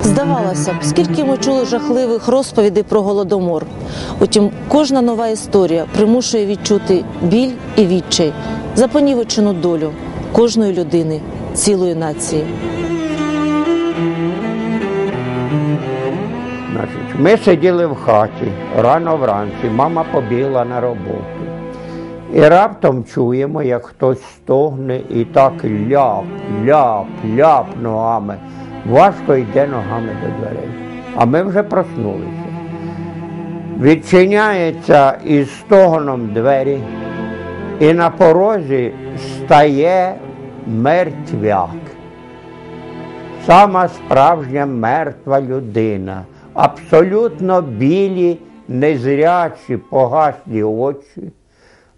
Здавалося б, скільки ми чули жахливих розповідей про голодомор. Утім, кожна нова історія примушує відчути біль і відчай за понівечену долю кожної людини, цілої нації. Ми сиділи в хаті рано вранці, мама побігла на роботу. І раптом чуємо, як хтось стогне і так ляп, ляп, ляп ногами. Важко йде ногами до дверей. А ми вже проснулися. Відчиняється із стогоном двері, і на порозі стає мертвяк. Сама справжня мертва людина, абсолютно білі, незрячі, погаслі очі,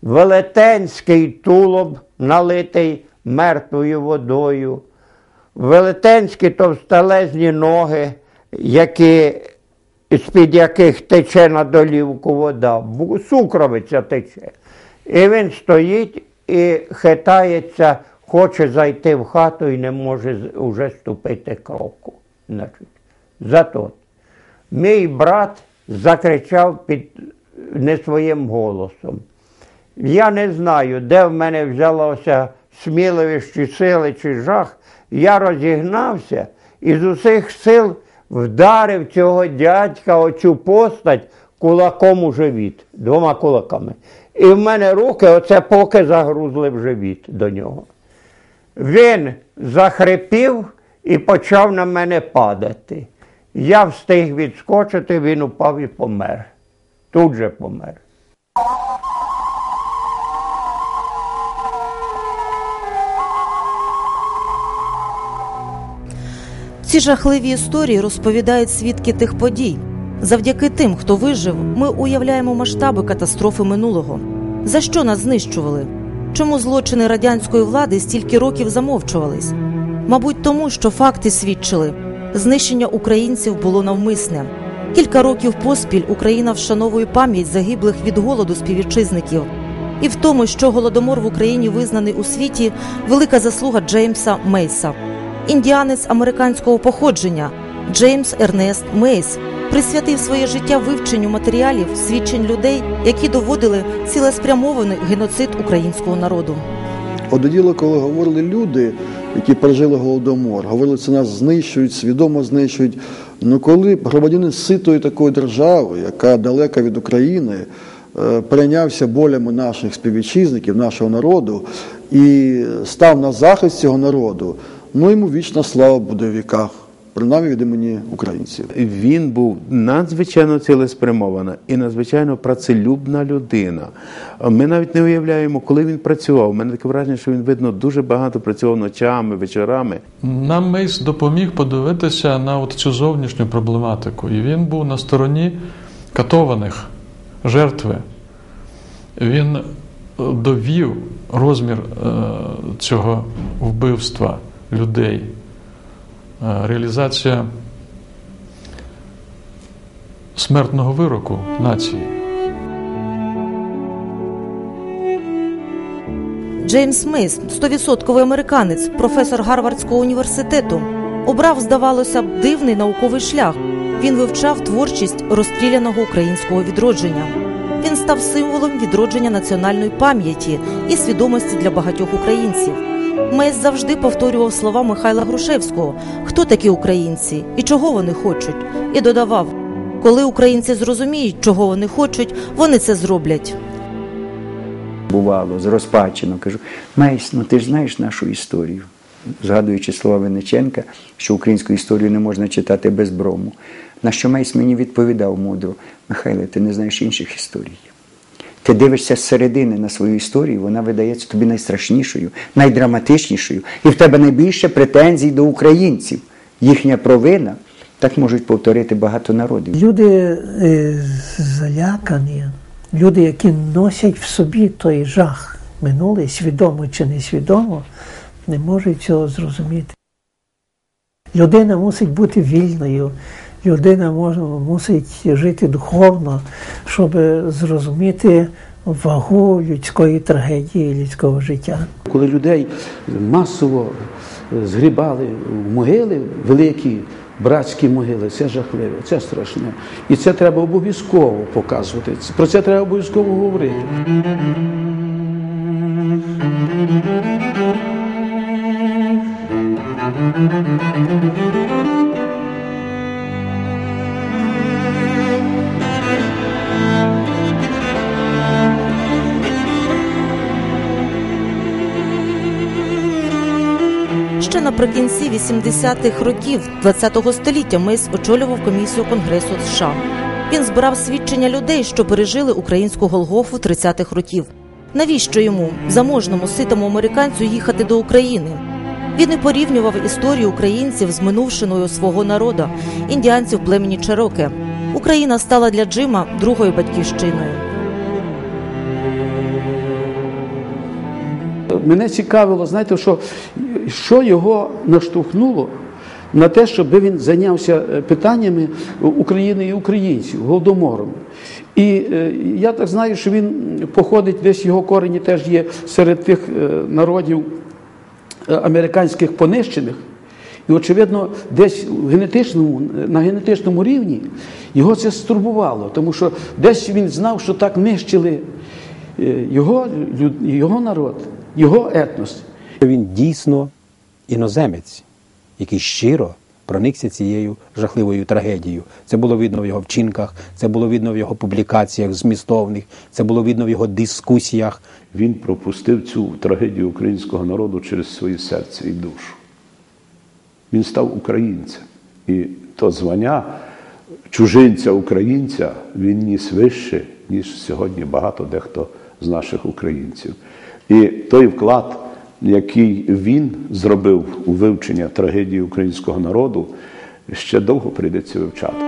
велетенський тулуб, налитий мертвою водою, велетенські товстелезні ноги, які, з-під яких тече на долівку вода, сукровиця тече. І він стоїть і хитається, хоче зайти в хату і не може уже ступити кроку. Зато мій брат закричав під не своїм голосом. Я не знаю, де в мене взялося сміливість чи сили, чи жах. Я розігнався і з усіх сил вдарив цього дядька, оцю постать кулаком у живіт, двома кулаками. І в мене руки оце поки загрузли в живіт до нього. Він захрипів і почав на мене падати. Я встиг відскочити, він упав і помер. Тут же помер. Ці жахливі історії розповідають свідки тих подій. Завдяки тим, хто вижив, ми уявляємо масштаби катастрофи минулого. За що нас знищували? Чому злочини радянської влади стільки років замовчувались? Мабуть, тому, що факти свідчили, знищення українців було навмисне. Кілька років поспіль Україна вшановує пам'ять загиблих від голоду співвітчизників. І в тому, що голодомор в Україні визнаний у світі, велика заслуга Джеймса Мейса. Індіанець американського походження Джеймс Ернест Мейс присвятив своє життя вивченню матеріалів, свідчень людей, які доводили цілеспрямований геноцид українського народу. Одне діло, коли говорили люди, які пережили голодомор, говорили, це нас знищують, свідомо знищують. Ну коли громадянин ситої такої держави, яка далека від України, е, перейнявся болями наших співвітчизників, нашого народу і став на захист цього народу, ну йому вічна слава буде в віках, принаймні від імені українців. Він був надзвичайно цілеспрямована і надзвичайно працелюбна людина. Ми навіть не уявляємо, коли він працював. У мене таке враження, що він видно дуже багато працював ночами, вечорами. Нам Мейс допоміг подивитися на от цю зовнішню проблематику. І він був на стороні катованих жертви. Він е, довів розмір е, цього вбивства людей. Е, Реалізація смертного вироку нації. Джеймс Мейс, 100% американець, професор Гарвардського університету, обрав, здавалося б, дивний науковий шлях. Він вивчав творчість розстріляного українського відродження. Він став символом відродження національної пам'яті і свідомості для багатьох українців. Мейс завжди повторював слова Михайла Грушевського: хто такі українці і чого вони хочуть, і додавав: коли українці зрозуміють, чого вони хочуть, вони це зроблять. бувало, з розпачено. Кажу, Мейс, ну ти ж знаєш нашу історію. Згадуючи слова Винниченка, що українську історію не можна читати без брому. На що Мейс мені відповідав мудро, Михайле, ти не знаєш інших історій. Ти дивишся зсередини на свою історію, вона видається тобі найстрашнішою, найдраматичнішою, і в тебе найбільше претензій до українців. Їхня провина так можуть повторити багато народів. Люди е, залякані, люди, які носять в собі той жах минулий, свідомо чи несвідомо, не можуть цього зрозуміти. Людина мусить бути вільною, людина може, мусить жити духовно, щоб зрозуміти вагу людської трагедії, людського життя. Коли людей масово згрібали в могили, великі братські могили, це жахливе, це страшне. І це треба обов'язково показувати. Про це треба обов'язково говорити. Ще наприкінці 80-х років ХХ століття Мейс очолював комісію Конгресу США. Він збирав свідчення людей, що пережили українську Голгофу 30-х років. Навіщо йому, заможному ситому американцю, їхати до України? Він і порівнював історію українців з минувшиною свого народу, індіанців племені Чероке. Україна стала для Джима другою батьківщиною. Мене цікавило, знаєте, що, що його наштовхнуло на те, щоб він зайнявся е, питаннями України і українців, голодомором. І е, я так знаю, що він походить, десь його корені теж є серед тих е, народів американських понищених. І, очевидно, десь в генетичному, на генетичному рівні його це стурбувало, тому що десь він знав, що так нищили його, його народ, його етнос. Він дійсно іноземець, який щиро проникся цією жахливою трагедією. Це було видно в його вчинках, це було видно в його публікаціях змістовних, це було видно в його дискусіях. Він пропустив цю трагедію українського народу через своє серце і душу. Він став українцем. І то звання чужинця-українця він ніс вище, ніж сьогодні багато дехто з наших українців. І той вклад, який він зробив у вивчення трагедії українського народу, ще довго прийдеться вивчати.